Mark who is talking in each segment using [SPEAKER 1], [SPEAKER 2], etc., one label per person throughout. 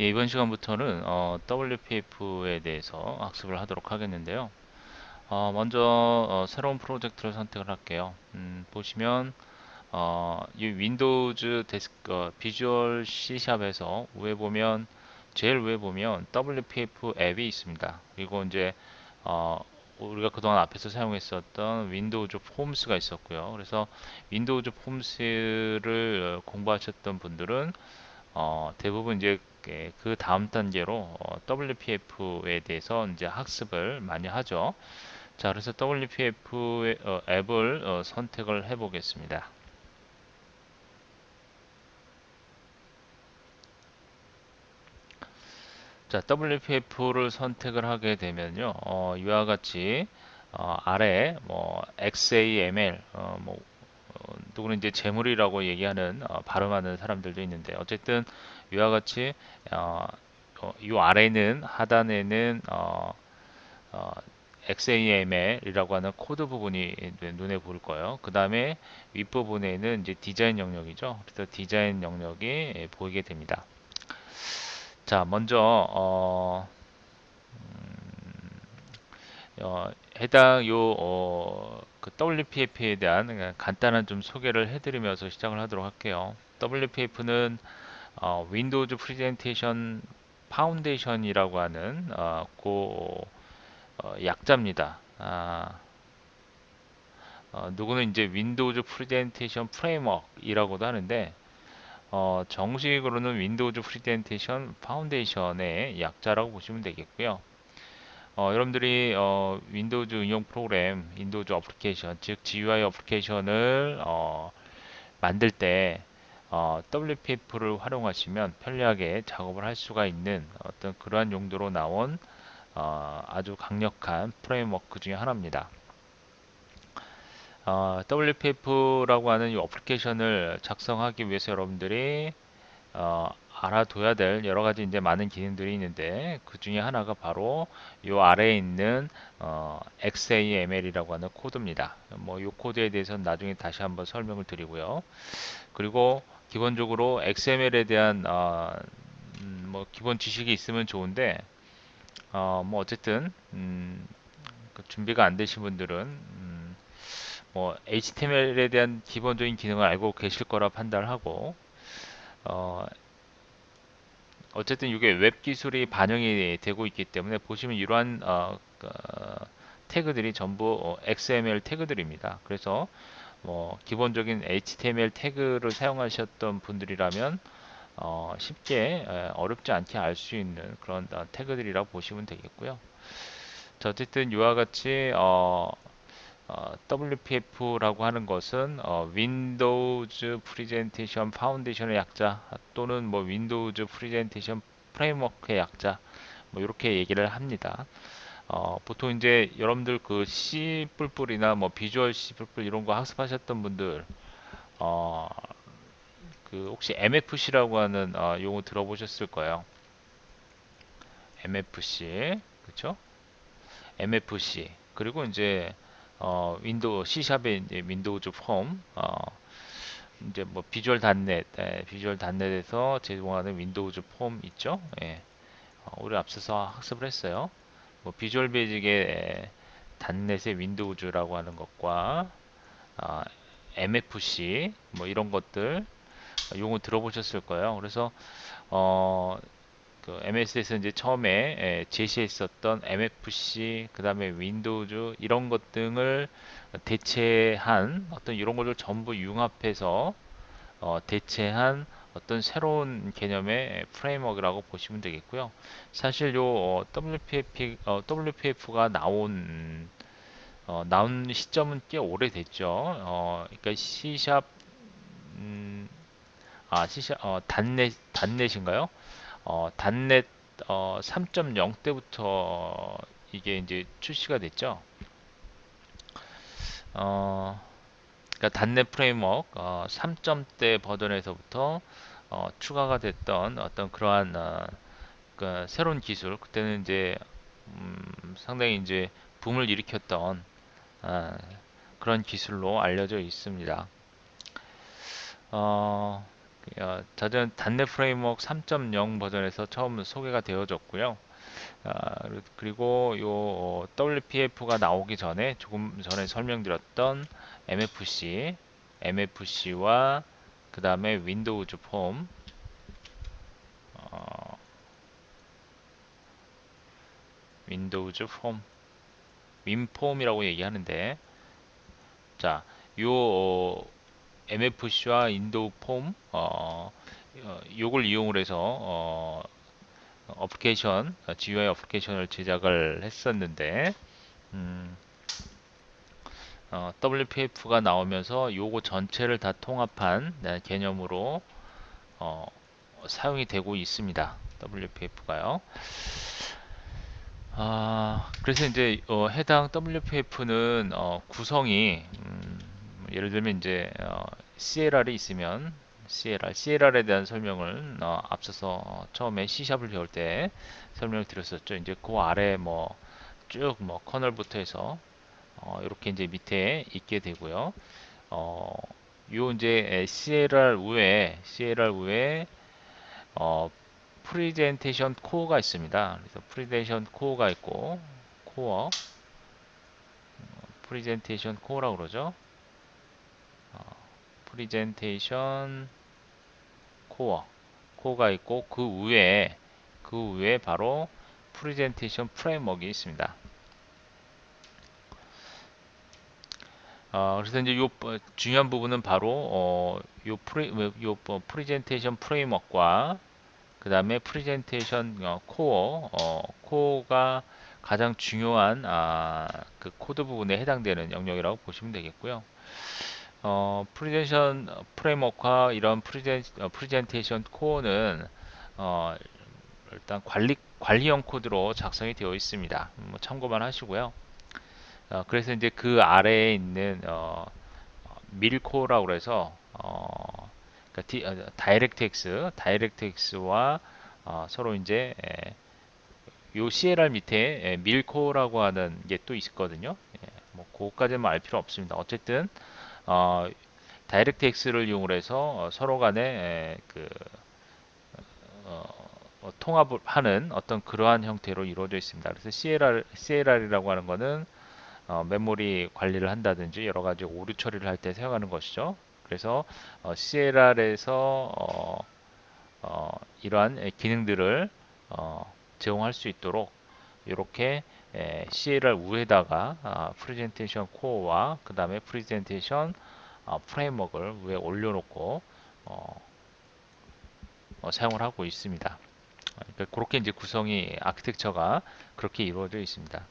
[SPEAKER 1] 예, 이번 시간부터는 어, WPF에 대해서 학습을 하도록 하겠는데요. 어, 먼저 어, 새로운 프로젝트를 선택을 할게요. 음, 보시면 어, 이 윈도우즈 데스크 어, 비주얼 C샵에서 위에 보면 제일 위에 보면 WPF 앱이 있습니다. 그리고 이제 어, 우리가 그동안 앞에서 사용했었던 윈도우즈 폼스가 있었고요. 그래서 윈도우즈 폼스를 공부하셨던 분들은 어, 대부분 이제 그 다음 단계로 어, WPF에 대해서 이제 학습을 많이 하죠. 자, 그래서 WPF 어, 앱을 어, 선택을 해 보겠습니다. 자, WPF를 선택을 하게 되면요. 어, 이와 같이 어, 아래 뭐 XAML 어, 뭐 어, 누구는 이제 재물이라고 얘기하는 어, 발음하는 사람들도 있는데 어쨌든 이와 같이 어, 어, 이 아래는 하단에는 어, 어, XAML이라고 하는 코드 부분이 눈에 보일 거예요. 그 다음에 윗부분에는 이제 디자인 영역이죠. 그래서 디자인 영역이 보이게 됩니다. 자, 먼저 어, 음, 어, 해당 요 어, 그 WPF에 대한 간단한 좀 소개를 해드리면서 시작을 하도록 할게요. WPF는 어, 윈도우즈 프레젠테이션 파운데이션이라고 하는 어, 그 어, 약자입니다. 아, 어, 누구는 이제 윈도우즈 프레젠테이션 프레임워크이라고도 하는데 어, 정식으로는 윈도우즈 프레젠테이션 파운데이션의 약자라고 보시면 되겠고요. 어, 여러분들이 어, 윈도우즈 응용 프로그램, 윈도우즈 어플리케이션, 즉 GUI 어플리케이션을 어, 만들 때 어, WPF를 활용하시면 편리하게 작업을 할 수가 있는 어떤 그러한 용도로 나온 어, 아주 강력한 프레임워크 중에 하나입니다. 어, WPF라고 하는 이 어플리케이션을 작성하기 위해서 여러분들이 어, 알아둬야 될 여러 가지 이제 많은 기능들이 있는데 그 중에 하나가 바로 이 아래에 있는 어, XAML이라고 하는 코드입니다. 뭐 이 코드에 대해서는 나중에 다시 한번 설명을 드리고요. 그리고 기본적으로 XML에 대한 어, 음, 뭐 기본 지식이 있으면 좋은데 어, 뭐 어쨌든 음, 그 준비가 안 되신 분들은 음, 뭐 HTML에 대한 기본적인 기능을 알고 계실 거라 판단을 하고 어, 어쨌든 이게 웹 기술이 반영이 되고 있기 때문에 보시면 이러한 어, 그, 태그들이 전부 어, XML 태그들입니다. 그래서 뭐 기본적인 HTML 태그를 사용하셨던 분들이라면 어, 쉽게 에, 어렵지 않게 알 수 있는 그런 어, 태그들이라고 보시면 되겠고요. 자, 어쨌든 이와 같이 어, 어, WPF라고 하는 것은 어, 윈도우즈 프리젠테이션 파운데이션의 약자 또는 뭐 윈도우즈 프리젠테이션 프레임워크의 약자 뭐 이렇게 얘기를 합니다. 어, 보통 이제 여러분들 그 C 뿔뿔이나 뭐 비주얼 C 뿔뿔 이런 거 학습하셨던 분들 어, 그 혹시 MFC라고 하는 어, 용어 들어보셨을 거예요. MFC 그렇죠? MFC 그리고 이제 어, 윈도우 C샵의 이제 윈도우즈 폼, 어, 이제 뭐 비주얼 단넷, 예, 비주얼 단넷에서 제공하는 윈도우즈 폼 있죠? 예. 어, 우리 앞서서 학습을 했어요. 뭐 비주얼 베이직의 단넷의 윈도우즈라고 하는 것과 어, MFC 뭐 이런 것들 용어 들어보셨을 거예요. 그래서 어, 그 MS에서 이제 처음에 예, 제시했었던 MFC, 그 다음에 윈도우즈 이런 것 등을 대체한 어떤 이런 것을 전부 융합해서 어, 대체한 어떤 새로운 개념의 프레임워크라고 보시면 되겠고요. 사실 요 어, WPF, 어, WPF가 나온 어, 나온 시점은 꽤 오래됐죠. 어, 그러니까 C샵 음, 아 C샵 어, 단넷 단넷인가요? 어, 단넷 어, 3.0 때부터 이게 이제 출시가 됐죠. 어, 그러니까 단넷 프레임워크 어, 3점대 버전에서부터 어, 추가가 됐던 어떤 그러한 어, 그 새로운 기술 그때는 이제 음, 상당히 이제 붐을 일으켰던 어, 그런 기술로 알려져 있습니다. 어, 어, 잦은 단넷 프레임워크 3.0 버전에서 처음 소개가 되어졌고요. 아, 그리고 요 어, WPF가 나오기 전에 조금 전에 설명드렸던 MFC, MFC와 그 다음에 윈도우즈 폼, 어, 윈도우즈 폼, 윈폼이라고 얘기하는데, 자, 요 어, MFC와 윈도우 폼, 어, 어, 요걸 이용을 해서 어, 어플리케이션, GUI 어플리케이션을 제작을 했었는데, 음, 어, WPF가 나오면서 요거 전체를 다 통합한 네, 개념으로 어, 사용이 되고 있습니다. WPF가요. 아, 그래서 이제 어, 해당 WPF는 어, 구성이 음, 예를 들면 이제 어, CLR이 있으면 CLR, CLR에 대한 설명을 어, 앞서서 처음에 C샵을 배울 때 설명을 드렸었죠. 이제 그 아래 뭐 쭉뭐 커널부터 해서 어, 이렇게 이제 밑에 있게 되고요. 어, 요 이제 CLR 외에 CLR 외에 어, 프리젠테이션 코어가 있습니다. 그래서 프리젠테이션 코어가 있고 코어 프리젠테이션 코어라고 그러죠. 어, 프리젠테이션 코어 코어가 있고 그 위에 그 위에 바로 프리젠테이션 프레임워크가 있습니다. 어, 그래서 이제 요 어, 중요한 부분은 바로 어, 요 프리 요 어, 프리젠테이션 프레임워크와 그 다음에 프리젠테이션 어, 코어 어, 코어가 가장 중요한 아, 그 코드 부분에 해당되는 영역이라고 보시면 되겠고요. 어, 프리젠션 프레임워크와 이런 프리젠, 어, 프리젠테이션 코어는 어, 일단 관리 관리형 코드로 작성이 되어 있습니다. 뭐 참고만 하시고요. 어, 그래서 이제 그 아래에 있는 어, 밀코라고 그래서 어, 그러니까 디, 어, 다이렉트X, 다이렉트X와 어, 서로 이제 에, 요 CLR 밑에 에, 밀코라고 하는 게 또 있거든요. 예, 뭐 그거까지는 알 필요 없습니다. 어쨌든 어, 다이렉트X를 이용을 해서 어, 서로 간에 에, 그 어, 어, 통합을 하는 어떤 그러한 형태로 이루어져 있습니다. 그래서 CLR, CLR이라고 하는 거는 어, 메모리 관리를 한다든지 여러 가지 오류 처리를 할 때 사용하는 것이죠. 그래서 어, CLR에서 어, 어, 이러한 기능들을 어, 제공할 수 있도록 이렇게 에, CLR 위에다가 아, 프레젠테이션 코어와 그 다음에 프레젠테이션 어, 프레임워크를 위에 올려놓고 어, 어, 사용을 하고 있습니다. 그러니까 그렇게 이제 구성이 아키텍처가 그렇게 이루어져 있습니다.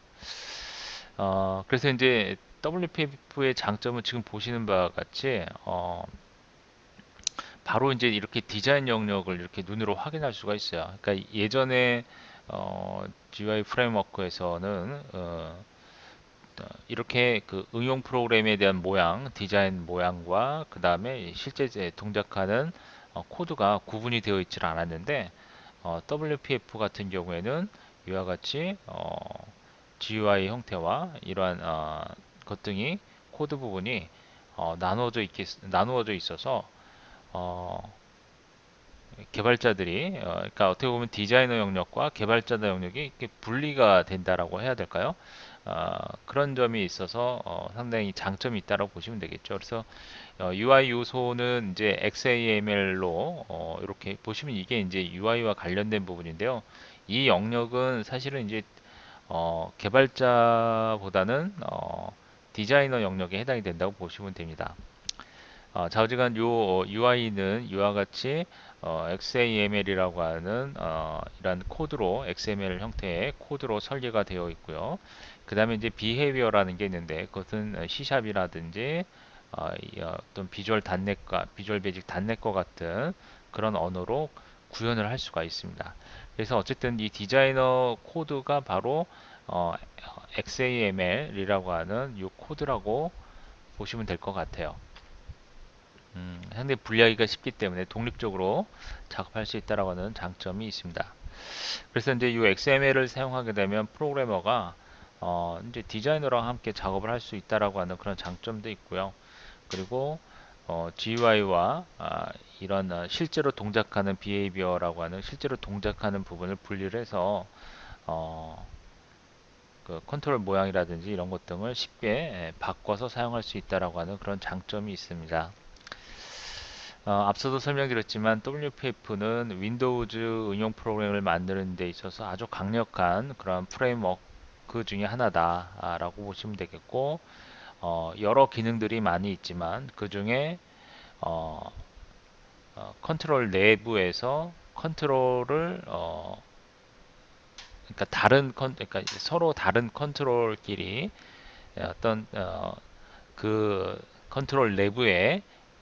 [SPEAKER 1] 어, 그래서 이제 WPF의 장점은 지금 보시는 바와 같이 어, 바로 이제 이렇게 디자인 영역을 이렇게 눈으로 확인할 수가 있어요. 그러니까 예전에 어, GUI 프레임워크에서는 어, 이렇게 그 응용 프로그램에 대한 모양, 디자인 모양과 그 다음에 실제 동작하는 어, 코드가 구분이 되어 있지 않았는데 어, WPF 같은 경우에는 이와 같이 어, GUI 형태와 이러한 어, 것 등이 코드 부분이 어, 나누어져, 있, 나누어져 있어서 어, 개발자들이 어, 그러니까 어떻게 보면 디자이너 영역과 개발자의 영역이 이렇게 분리가 된다라고 해야 될까요? 어, 그런 점이 있어서 어, 상당히 장점이 있다고 보시면 되겠죠. 그래서 어, UI 요소는 이제 XAML로 어, 이렇게 보시면 이게 이제 UI와 관련된 부분인데요. 이 영역은 사실은 이제 어, 개발자보다는 어, 디자이너 영역에 해당이 된다고 보시면 됩니다. 어, 좌우지간 요 UI는 이와 같이 어, XAML이라고 하는 어, 이런 코드로 XML 형태의 코드로 설계가 되어 있고요. 그 다음에 이제 behavior라는 게 있는데 그것은 C샵이라든지 어, 어떤 비주얼 단넷과 비주얼 베이직 단넷과 같은 그런 언어로 구현을 할 수가 있습니다. 그래서 어쨌든 이 디자이너 코드가 바로 어, XAML이라고 하는 이 코드라고 보시면 될 것 같아요. 음, 상당히 분리하기가 쉽기 때문에 독립적으로 작업할 수 있다라고 하는 장점이 있습니다. 그래서 이제 이 XML을 사용하게 되면 프로그래머가 어, 이제 디자이너랑 함께 작업을 할 수 있다라고 하는 그런 장점도 있고요. 그리고 어, GUI와 아, 이런 어, 실제로 동작하는 behavior라고 하는 실제로 동작하는 부분을 분리를 해서 어, 그 컨트롤 모양이라든지 이런 것 등을 쉽게 예, 바꿔서 사용할 수 있다라고 하는 그런 장점이 있습니다. 어, 앞서도 설명드렸지만 WPF는 윈도우즈 응용 프로그램을 만드는 데 있어서 아주 강력한 그런 프레임워크 중에 하나다라고 보시면 되겠고 어, 여러 기능들이 많이 있지만 그 중에 어, 어, 컨트롤 내부에서 컨트롤을 어, 그러니까 다른 컨 그러니까 서로 다른 컨트롤끼리 어떤 어, 그 컨트롤 내부에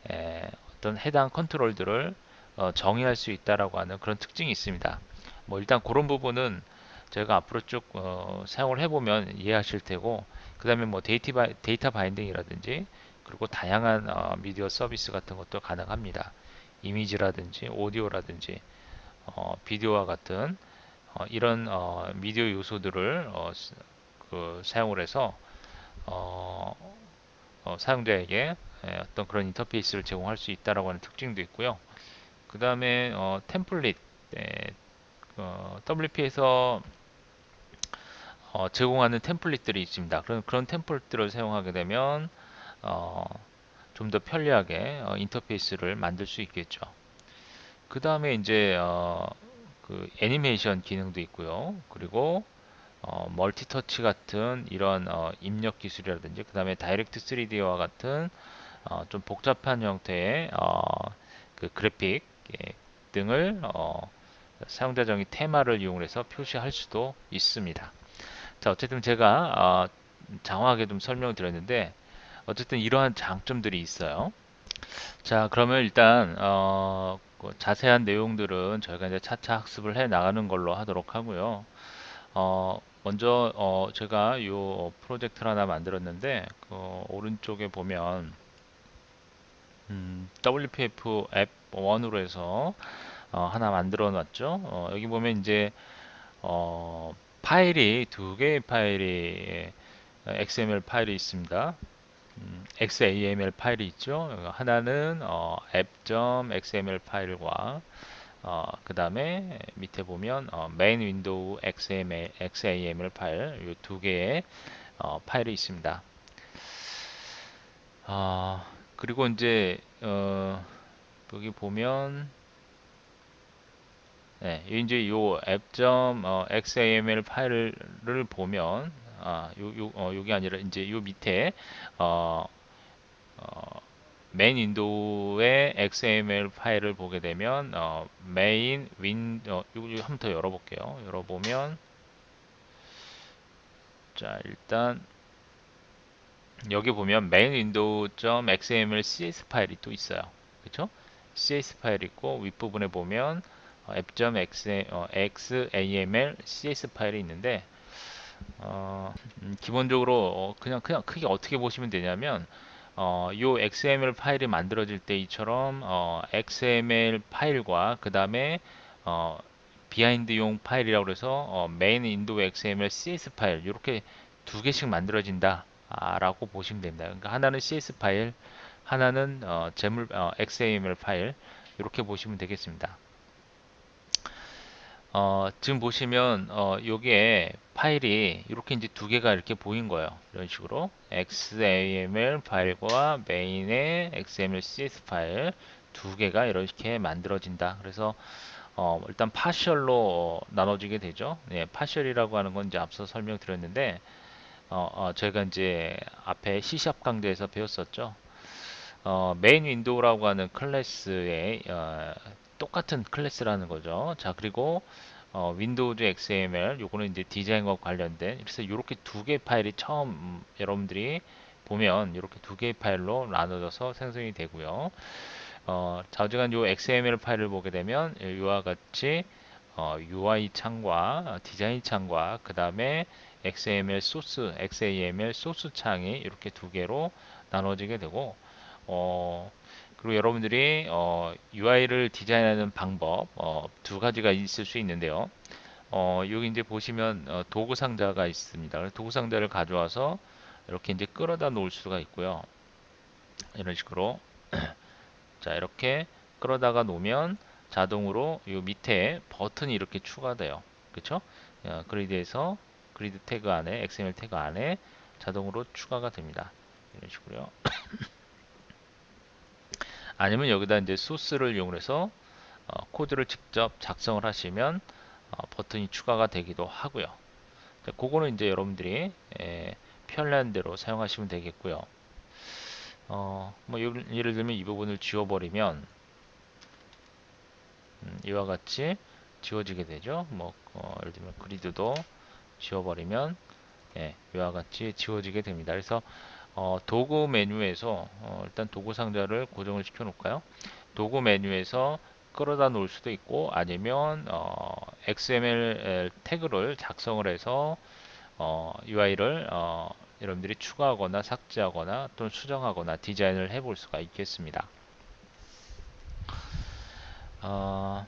[SPEAKER 1] 에, 어떤 해당 컨트롤들을 어, 정의할 수 있다라고 하는 그런 특징이 있습니다. 뭐 일단 그런 부분은 저희가 앞으로 쭉 어, 사용을 해보면 이해하실 테고 그 다음에 뭐 데이터, 바, 데이터 바인딩이라든지 그리고 다양한 어, 미디어 서비스 같은 것도 가능합니다. 이미지라든지 오디오라든지 어, 비디오와 같은 어, 이런 어, 미디어 요소들을 어, 그 사용을 해서 어, 어, 사용자에게 예, 어떤 그런 인터페이스를 제공할 수 있다라고 하는 특징도 있고요. 그 다음에 어, 템플릿 예, 어, WP에서 어, 제공하는 템플릿들이 있습니다. 그런 그런 템플릿들을 사용하게 되면 어, 좀더 편리하게 어, 인터페이스를 만들 수 있겠죠. 그 다음에 이제 어, 그 애니메이션 기능도 있고요. 그리고 어, 멀티터치 같은 이런 어, 입력 기술이라든지 그 다음에 다이렉트 3D와 같은 어, 좀 복잡한 형태의 어, 그 그래픽 예, 등을 어, 사용자 정의 테마를 이용해서 표시할 수도 있습니다. 자 어쨌든 제가 어, 장황하게 좀 설명을 드렸는데 어쨌든 이러한 장점들이 있어요. 자 그러면 일단 어, 그 자세한 내용들은 저희가 이제 차차 학습을 해 나가는 걸로 하도록 하고요. 어, 먼저 어, 제가 이 프로젝트를 하나 만들었는데 그 오른쪽에 보면 음, WPF 앱 1으로 해서 어, 하나 만들어 놨죠. 어, 여기 보면 이제 어, 파일이 두 개의 파일이 XML 파일이 있습니다. 음, XAML 파일이 있죠. 하나는 어, app.xml 파일과 어, 그 다음에 밑에 보면 어, 메인 윈도우 XML, XAML 파일 이 두 개의 어, 파일이 있습니다. 어, 그리고 이제 어, 여기 보면 네, 이제 요 app.xaml 파일을 보면 아, 요, 요, 어, 요게 아니라 이제 요 밑에 어, 어, 메인 윈도우의 XML 파일을 보게 되면 어, 메인 윈 어, 요, 한번 더 열어볼게요. 열어보면 자 일단 여기 보면 main window.xml cs 파일이 또 있어요. 그렇죠? cs 파일 있고 윗부분에 보면 app.xaml cs 파일이 있는데 어, 음, 기본적으로 어, 그냥 그냥 크게 어떻게 보시면 되냐면 어, 요 XML 파일이 만들어질 때 이처럼 어, XML 파일과 그 다음에 어, 비하인드용 파일이라고 해서 어, 메인 인도 XML CS 파일 이렇게 두 개씩 만들어진다 라고 보시면 됩니다. 그러니까 하나는 CS 파일, 하나는 어, 재물 어, XML 파일 이렇게 보시면 되겠습니다. 어, 지금 보시면 어, 요게 파일이 이렇게 이제 두 개가 이렇게 보인 거예요. 이런 식으로 XAML 파일과 메인의 XML CS 파일 두 개가 이렇게 만들어진다. 그래서 어, 일단 파셜로 나눠지게 되죠. 예, 파셜이라고 하는 건 이제 앞서 설명드렸는데 어, 어, 저희가 이제 앞에 C샵 강좌에서 배웠었죠. 어, 메인 윈도우라고 하는 클래스의 어, 똑같은 클래스라는 거죠. 자 그리고 어, 윈도우즈 XML 요거는 이제 디자인과 관련된 그래서 이렇게 두개 파일이 처음 음, 여러분들이 보면 이렇게 두 개의 파일로 나눠져서 생성이 되고요. 어, 좌우지간 요 XML 파일을 보게 되면 이와 같이 어, UI 창과 디자인 창과 그 다음에 XML 소스, XAML 소스 창이 이렇게 두 개로 나눠지게 되고 어, 그리고 여러분들이 어, UI를 디자인하는 방법 어, 두 가지가 있을 수 있는데요. 어, 여기 이제 보시면 어, 도구 상자가 있습니다. 도구 상자를 가져와서 이렇게 이제 끌어다 놓을 수가 있고요. 이런 식으로 자 이렇게 끌어다가 놓으면 자동으로 이 밑에 버튼이 이렇게 추가돼요. 그쵸? 어, 그리드에서 그리드 태그 안에 XML 태그 안에 자동으로 추가가 됩니다. 이런 식으로요. 아니면 여기다 이제 소스를 이용해서 어, 코드를 직접 작성을 하시면 어, 버튼이 추가가 되기도 하고요. 자, 그거는 이제 여러분들이 에, 편리한 대로 사용하시면 되겠고요. 어, 뭐 예를 들면 이 부분을 지워버리면 음, 이와 같이 지워지게 되죠. 뭐 어, 예를 들면 그리드도 지워버리면 예, 이와 같이 지워지게 됩니다. 그래서 어, 도구 메뉴에서 어, 일단 도구 상자를 고정을 시켜 놓을까요? 도구 메뉴에서 끌어다 놓을 수도 있고 아니면 어, XML 태그를 작성을 해서 어, UI를 어, 여러분들이 추가하거나 삭제하거나 또는 수정하거나 디자인을 해볼 수가 있겠습니다. 어,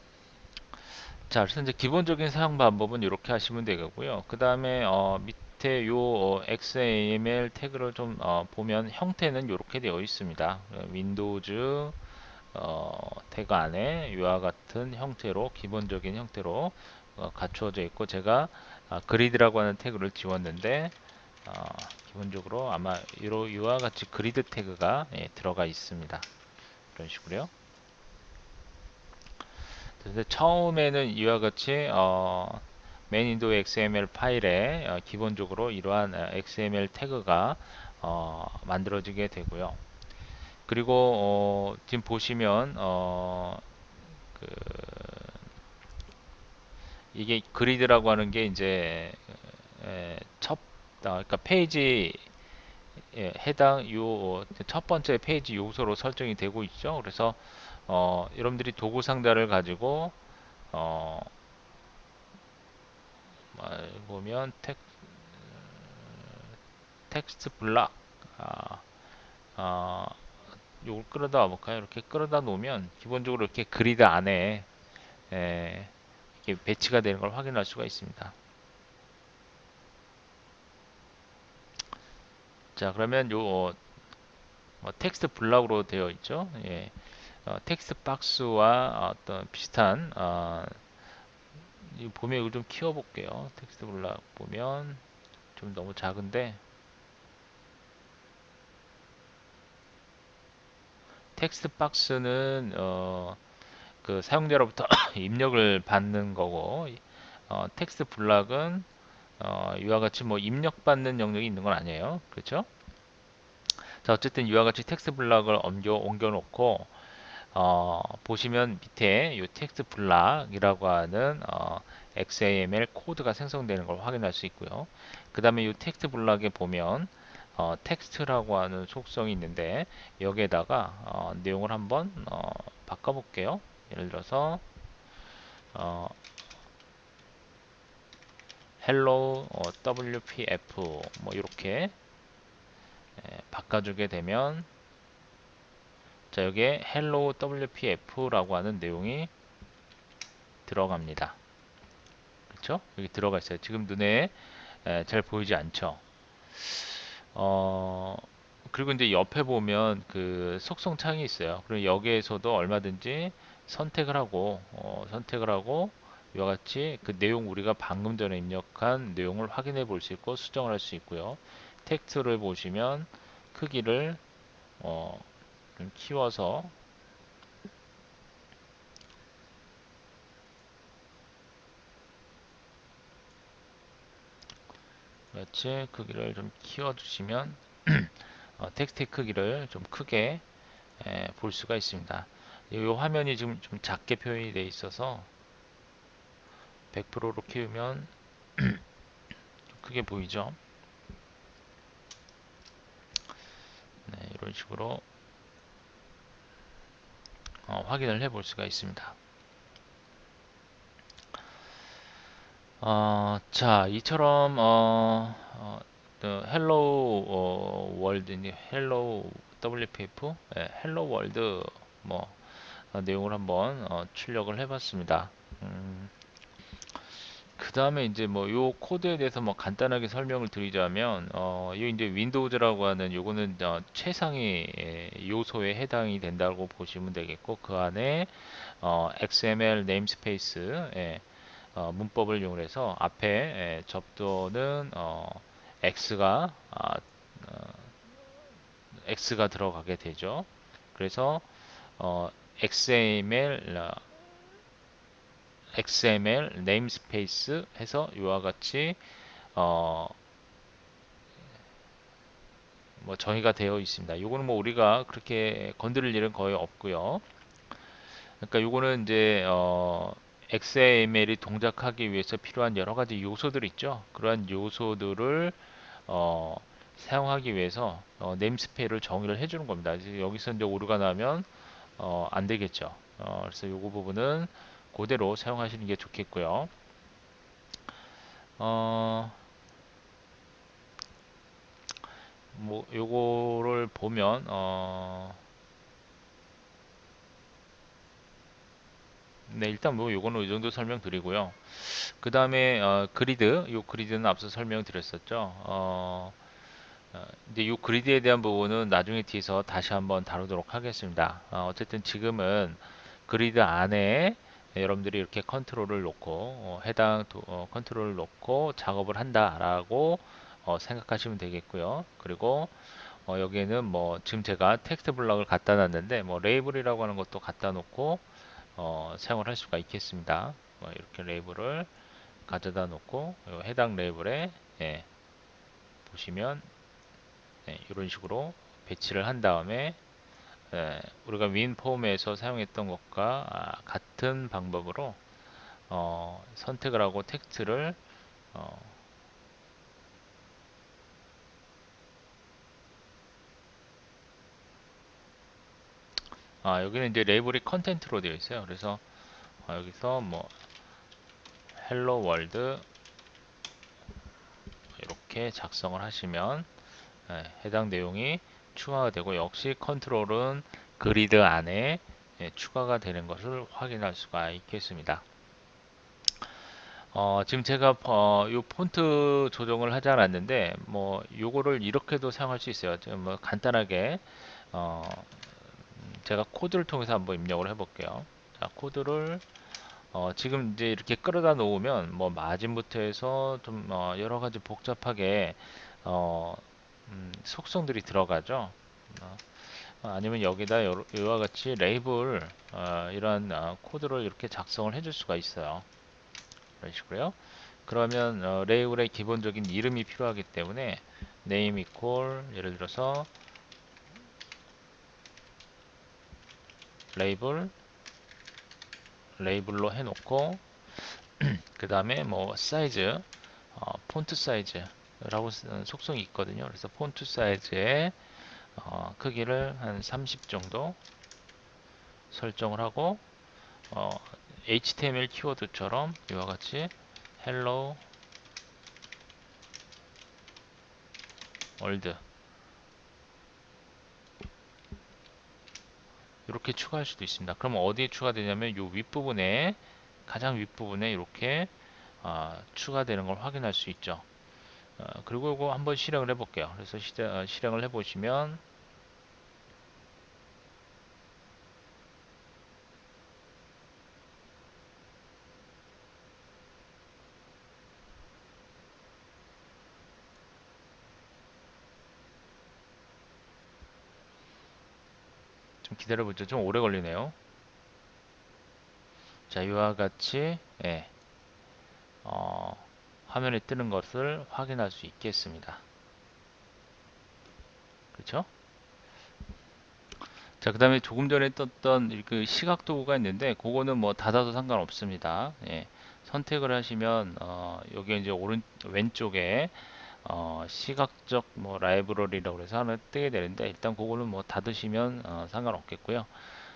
[SPEAKER 1] 자, 그래서 이제 기본적인 사용 방법은 이렇게 하시면 되겠고요. 그 다음에 어, 밑에 요 어, XAML 태그를 좀 어, 보면 형태는 이렇게 되어 있습니다. 윈도우즈 어, 태그 안에 이와 같은 형태로 기본적인 형태로 어, 갖추어져 있고 제가 아, 그리드라고 하는 태그를 지웠는데 어, 기본적으로 아마 이와 같이 그리드 태그가 예, 들어가 있습니다. 이런 식으로요. 그래서 처음에는 이와 같이 어, 맨인도 XML 파일에 어, 기본적으로 이러한 어, XML 태그가 어, 만들어지게 되고요. 그리고 어, 지금 보시면 어, 그 이게 그리드라고 하는 게 이제 에, 첫 아, 그러니까 페이지 예, 해당 요 첫 번째 페이지 요소로 설정이 되고 있죠. 그래서 어, 여러분들이 도구 상자를 가지고 어, 보면 텍, 텍스트 블락 아, 아, 요걸 끌어다 볼까요? 이렇게 끌어다 놓으면 기본적으로 이렇게 그리드 안에 에, 이렇게 배치가 되는 걸 확인할 수가 있습니다. 자 그러면 요 어, 어, 텍스트 블락으로 되어 있죠. 예. 어, 텍스트 박스와 어떤 비슷한 어, 보면 이걸 좀 키워볼게요. 텍스트 블락 보면 좀 너무 작은데 텍스트 박스는 어, 그 사용자로부터 입력을 받는 거고 어, 텍스트 블락은 어, 이와 같이 뭐 입력받는 영역이 있는 건 아니에요. 그렇죠? 자 어쨌든 이와 같이 텍스트 블락을 옮겨 옮겨 놓고 어, 보시면 밑에 이 텍스트 블락이라고 하는 어, XAML 코드가 생성되는 걸 확인할 수 있고요. 그 다음에 이 텍스트 블락에 보면 어, 텍스트라고 하는 속성이 있는데 여기에다가 어, 내용을 한번 어, 바꿔볼게요. 예를 들어서 어, hello 어, wpf 뭐 이렇게 예, 바꿔주게 되면 자 여기에 hello wpf라고 하는 내용이 들어갑니다. 그렇죠? 여기 들어가 있어요. 지금 눈에 에, 잘 보이지 않죠? 어, 그리고 이제 옆에 보면 그 속성 창이 있어요. 그리고 여기에서도 얼마든지 선택을 하고 어, 선택을 하고 이와 같이 그 내용 우리가 방금 전에 입력한 내용을 확인해 볼 수 있고 수정을 할 수 있고요. 텍스트를 보시면 크기를 어, 좀 키워서 같이 크기를 좀 키워주시면 어, 텍스트 크기를 좀 크게 에, 볼 수가 있습니다. 이 화면이 지금 좀 작게 표현이 되어 있어서 100%로 키우면 좀 크게 보이죠? 네, 이런 식으로 어, 확인을 해 볼 수가 있습니다. 어, 자, 이처럼 어, 어, 헬로우 어, 월드, 헬로우 WPF, 네, 헬로우 월드 뭐 어, 내용을 한번 어, 출력을 해봤습니다. 음, 그 다음에 이제 뭐 요 코드에 대해서 뭐 간단하게 설명을 드리자면 어, 요 이제 윈도우즈라고 하는 요거는 어, 최상위 예, 요소에 해당이 된다고 보시면 되겠고 그 안에 어, XML 네임스페이스 예, 어, 문법을 이용해서 앞에 예, 접도는 어, x가 아, 어, x가 들어가게 되죠. 그래서 어, XML 어, XML namespace 해서 이와 같이 어, 뭐 정의가 되어 있습니다. 이거는 뭐 우리가 그렇게 건드릴 일은 거의 없고요. 그러니까 이거는 이제 어, XML이 동작하기 위해서 필요한 여러 가지 요소들 있죠. 그러한 요소들을 어, 사용하기 위해서 어, 네임스페이스를 정의를 해주는 겁니다. 여기서 이제 오류가 나면 어, 안 되겠죠. 어, 그래서 요거 부분은 그대로 사용하시는 게 좋겠고요. 어, 뭐 요거를 보면 어, 네 일단 뭐 요거는 이 정도 설명드리고요. 그 다음에 어, 그리드 요 그리드는 앞서 설명드렸었죠. 어, 어, 이제 요 그리드에 대한 부분은 나중에 뒤에서 다시 한번 다루도록 하겠습니다. 어, 어쨌든 지금은 그리드 안에 여러분들이 이렇게 컨트롤을 놓고 어, 해당 도, 어, 컨트롤을 놓고 작업을 한다라고 어, 생각하시면 되겠고요. 그리고 어, 여기에는 뭐 지금 제가 텍스트 블럭을 갖다 놨는데 뭐 레이블이라고 하는 것도 갖다 놓고 어, 사용을 할 수가 있겠습니다. 뭐 이렇게 레이블을 가져다 놓고 해당 레이블에 예, 보시면 예, 이런 식으로 배치를 한 다음에 예, 우리가 윈 폼에서 사용했던 것과 아, 같은 방법으로 어, 선택을 하고 텍스트를 어, 아, 여기는 이제 레이블이 컨텐트로 되어 있어요. 그래서 어, 여기서 뭐 헬로 월드 이렇게 작성을 하시면 예, 해당 내용이 추가가 되고 역시 컨트롤은 그리드 안에 예, 추가가 되는 것을 확인할 수가 있겠습니다. 어, 지금 제가 어, 요 폰트 조정을 하지 않았는데 뭐 요거를 이렇게도 사용할 수 있어요. 뭐 간단하게 어, 제가 코드를 통해서 한번 입력을 해볼게요. 자, 코드를 어, 지금 이제 이렇게 끌어다 놓으면 뭐 마진부터 해서 좀 어, 여러 가지 복잡하게 어, 음, 속성들이 들어가죠. 어, 아니면 여기다 이와 같이 레이블 어, 이러한 어, 코드를 이렇게 작성을 해줄 수가 있어요. 이런 식으로요. 그러면 어, 레이블의 기본적인 이름이 필요하기 때문에 name equal 예를 들어서 레이블 레이블로 해놓고 그 다음에 뭐 사이즈 어, 폰트 사이즈 라고 쓰는 속성이 있거든요. 그래서 폰트 사이즈의 어, 크기를 한 30 정도 설정을 하고 어, HTML 키워드처럼 이와 같이 hello world 이렇게 추가할 수도 있습니다. 그럼 어디에 추가되냐면 이 윗부분에 가장 윗부분에 이렇게 어, 추가되는 걸 확인할 수 있죠. 어, 그리고 이거 한번 실행을 해 볼게요. 그래서 시, 어, 실행을 해 보시면 좀 기다려보죠. 좀 오래 걸리네요. 자, 이와 같이 예, 어, 화면에 뜨는 것을 확인할 수 있겠습니다. 그렇죠? 자, 그 다음에 조금 전에 떴던 그 시각 도구가 있는데 그거는 뭐 닫아도 상관없습니다. 예, 선택을 하시면 어, 여기 이제 오른 왼쪽에 어, 시각적 뭐 라이브러리라고 해서 하나 뜨게 되는데 일단 그거는 뭐 닫으시면 어, 상관없겠고요.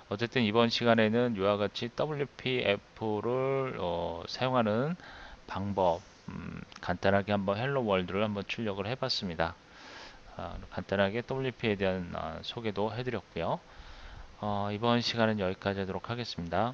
[SPEAKER 1] 어쨌든 이번 시간에는 이와 같이 WPF를 어, 사용하는 방법 음, 간단하게 한번 헬로 월드를 한번 출력을 해봤습니다. 어, 간단하게 WP에 대한 어, 소개도 해드렸고요. 어, 이번 시간은 여기까지 하도록 하겠습니다.